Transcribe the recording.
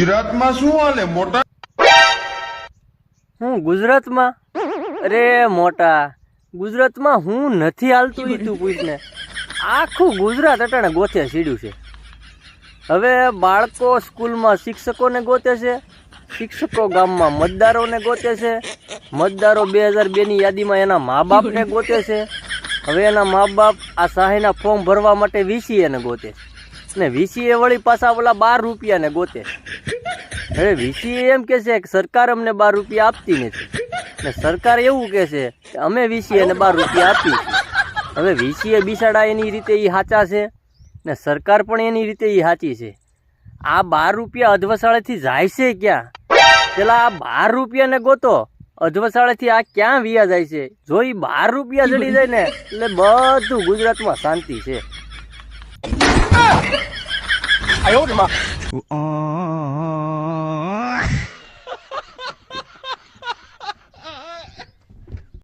ગુજરાતમાં શું હાલે? મોટા હું ગુજરાતમાં? અરે, મોટા. ગુજરાતમાં હું નથી હાલતું તું પૂછને. આખું ગુજરાત અટાણે ગોથે સીડ્યું છે. હવે બાળકો સ્કૂલમાં શિક્ષકોને ગોતે છે, શિક્ષકો ગામમાં મતદારોને ગોતે છે, મતદારો બે હજાર બેની યાદીમાં એના મા બાપને ગોતે છે. હવે એના મા બાપ આ સહાયના ફોર્મ ભરવા માટે વીસીએને ગોતે ને વીસીએ વળી પાછા ઓલા બાર રૂપિયાને ગોતે હવે વીસીએ એમ કે છે કે સરકાર અમને બાર રૂપિયા આપતી નથી. ને સરકાર એવું કે છે કે અમે વીસી એને બાર રૂપિયા આપી હવે વીસીએ બિસાડા એની રીતે એ સાચા છે? ને સરકાર પણ એની રીતે એ સાચી છે? આ બાર રૂપિયા અધવસાળેથી જાય છે ક્યાં? પેલા આ બાર રૂપિયાને ગોતો અધવસાળેથી આ ક્યાં વિયા જાય છે? જો એ બાર રૂપિયા ચડી જાય ને એટલે બધું ગુજરાતમાં શાંતિ છે.